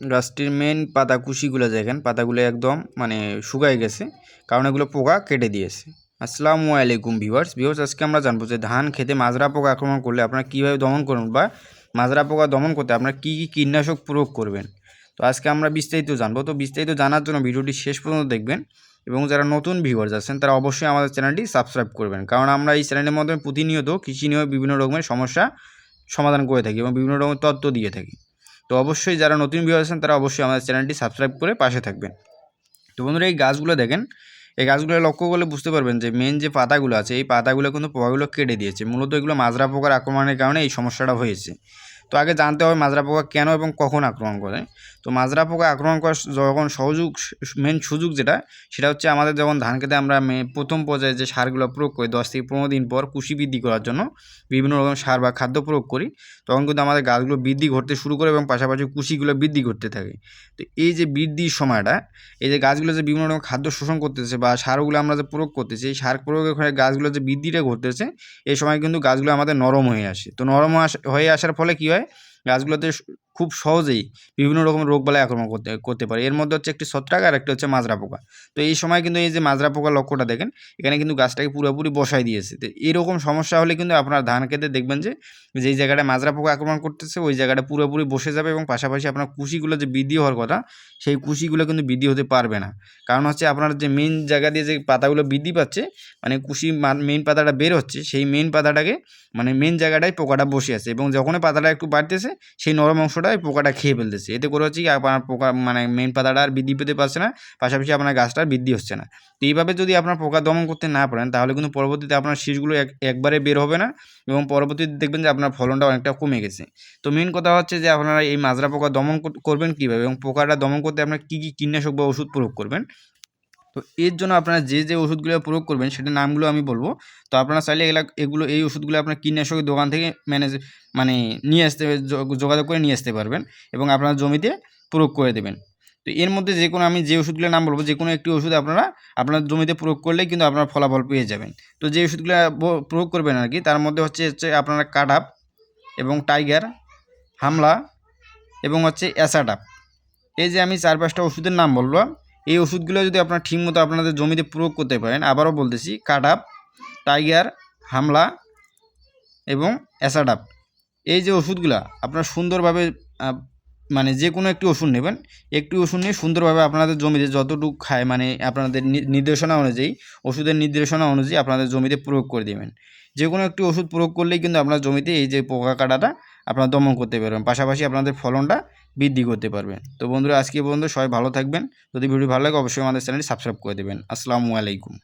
গাছটির মেন পাতা কুশিগুলো দেখেন, পাতাগুলো একদম মানে শুকায় গেছে, কারণ এগুলো পোকা কেটে দিয়েছে। আসসালামু আলাইকুম ভিউয়ার্স ভিউয়ার্স আজকে আমরা জানব যে ধান খেতে মাজরা পোকা আক্রমণ করলে আপনারা কীভাবে দমন করুন বা মাজরা পোকা দমন করতে আপনারা কী কী কীটনাশক প্রয়োগ করবেন? তো আজকে আমরা বিস্তারিত জানব। তো বিস্তারিত জানার জন্য ভিডিওটি শেষ পর্যন্ত দেখবেন এবং যারা নতুন ভিউয়ার্স আছেন, তারা অবশ্যই আমাদের চ্যানেলটি সাবস্ক্রাইব করবেন। কারণ আমরা এই চ্যানেলের মাধ্যমে প্রতিনিয়ত কৃষি নিয়ে বিভিন্ন রকমের সমস্যা সমাধান করে থাকি এবং বিভিন্ন রকমের তত্ত্ব দিয়ে থাকি। তো অবশ্যই যারা নতুন ভিউ আছেন, তারা অবশ্যই আমাদের চ্যানেলটি সাবস্ক্রাইব করে পাশে থাকবেন। তো বন্ধুরা, এই গাছগুলো দেখেন, এই গাছগুলো লক্ষ্য করলে বুঝতে পারবেন যে মেন যে পাতাগুলো আছে, এই পাতাগুলো কিন্তু পোকাগুলো কেটে দিয়েছে। মূলত এগুলো মাজরা পোকার আক্রমণের কারণে এই সমস্যাটা হয়েছে। তো আগে জানতে হবে মাজরা পোকা কেন এবং কখন আক্রমণ করে। তো মাজরা পোকা আক্রমণ করার যখন সহযোগ মেন সুযোগ যেটা, সেটা হচ্ছে আমাদের যখন ধান খেতে আমরা প্রথম পর্যায়ে যে সারগুলো প্রয়োগ করি, দশ থেকে পনেরো দিন পর কুশি বৃদ্ধি করার জন্য বিভিন্ন রকম সার বা খাদ্য প্রয়োগ করি, তখন কিন্তু আমাদের গাছগুলো বৃদ্ধি ঘটতে শুরু করে এবং পাশাপাশি কুশিগুলো বৃদ্ধি করতে থাকে। তো এই যে বৃদ্ধির সময়টা, এই যে গাছগুলো যে বিভিন্ন রকম খাদ্য শোষণ করতেছে বা সারগুলো আমরা যে প্রয়োগ করতেছি, এই সার প্রয়োগের ফলে গাছগুলো যে বৃদ্ধিটা ঘটতেছে, এই সময় কিন্তু গাছগুলো আমাদের নরম হয়ে আসে। তো নরম হয়ে আসার ফলে কী হয়? হয় গাছগুলোতে খুব সহজেই বিভিন্ন রকম রোগবালাই আক্রমণ করতে করতে পারে। এর মধ্যে হচ্ছে একটি ছত্রাক আর একটা হচ্ছে মাজরা পোকা। তো এই সময় কিন্তু এই যে মাজরা পোকার লক্ষ্যটা দেখেন, এখানে কিন্তু গাছটাকে পুরোপুরি বসাই দিয়েছে। তো এরকম সমস্যা হলে কিন্তু আপনার ধান খেতে দেখবেন যে যেই জায়গাটা মাজরা পোকা আক্রমণ করতেছে, ওই জায়গাটা পুরোপুরি বসে যাবে এবং পাশাপাশি আপনার কুশিগুলো যে বৃদ্ধি হওয়ার কথা, সেই কুশিগুলো কিন্তু বৃদ্ধি হতে পারবে না। কারণ হচ্ছে আপনার যে মেন জায়গা দিয়ে যে পাতাগুলো বৃদ্ধি পাচ্ছে মানে কুশি মেন পাতাটা বের হচ্ছে, সেই মেন পাতাটাকে মানে মেন জায়গাটায় পোকাটা বসে আছে এবং যখনই পাতাটা একটু বাড়তেছে সেই নরম অংশটাই পোকাটা খেয়ে ফেলতেছে। এতে করে হচ্ছে কি আপনার পোকা মানে মেন পাতাটা আর বৃদ্ধি পেতে পারছে না, পাশাপাশি আপনার গাছটার বৃদ্ধি হচ্ছে না। তো এইভাবে যদি আপনার পোকা দমন করতে না পারেন, তাহলে কিন্তু পরবর্তীতে আপনার শীষগুলো এক, একবারে বের হবে না এবং পরবর্তীতে দেখবেন যে আপনার ফলনটা অনেকটা কমে গেছে। তো মেন কথা হচ্ছে যে আপনারা এই মাজরা পোকা দমন কর- করবেন কীভাবে এবং পোকাটা দমন করতে আপনার কী কী কীটনাশক বা ওষুধ প্রয়োগ করবেন? তো এর জন্য আপনারা যে যে ওষুধগুলো প্রয়োগ করবেন সেটার নামগুলো আমি বলব। তো আপনারা চাইলে এগুলা, এগুলো, এই ওষুধগুলো আপনার কীটনাশকের দোকান থেকে ম্যানেজ মানে নিয়ে আসতে যোগাযোগ করে নিয়ে আসতে পারবেন এবং আপনার জমিতে প্রয়োগ করে দেবেন। তো এর মধ্যে যে কোনো, আমি যে ওষুধগুলোর নাম বলব, যে কোনো একটি ওষুধ আপনারা, আপনার জমিতে প্রয়োগ করলেই কিন্তু আপনার ফলাফল পেয়ে যাবেন। তো যে ওষুধগুলো প্রয়োগ করবেন আর কি তার মধ্যে হচ্ছে হচ্ছে আপনারা কাটাপ এবং টাইগার, হামলা এবং হচ্ছে অ্যাসাডাপ। এই যে আমি চার পাঁচটা ওষুধের নাম বললাম এই ওষুধগুলো যদি আপনারা ঠিকমতো আপনাদের জমিতে প্রয়োগ করতে পারেন, আবারও বলতেছি, কাটাপ, টাইগার, হামলা এবং অ্যাসাডাপ। এই যে ওষুধগুলা, আপনারা সুন্দরভাবে মানে যে কোনো একটি ওষুধ নেবেন। একটি ওষুধ নিয়ে সুন্দরভাবে আপনাদের জমিতে যতটুকু খায় মানে আপনাদের নির্দেশনা অনুযায়ী, ওষুধের নির্দেশনা অনুযায়ী আপনাদের জমিতে প্রয়োগ করে দেবেন। যে কোনো একটি ওষুধ প্রয়োগ করলেই কিন্তু আপনার জমিতে এই যে পোকা কাটাটা আপনারা দমন করতে পারবেন। পাশাপাশি আপনাদের ফলনটা বৃদ্ধি করতে পারবেন। তো বন্ধুরা, আজকে পর্যন্ত সবাই ভালো থাকবেন। যদি ভিডিও ভালো লাগে, অবশ্যই আমাদের চ্যানেলটি সাবস্ক্রাইব করে দেবেন। আসসালামু আলাইকুম।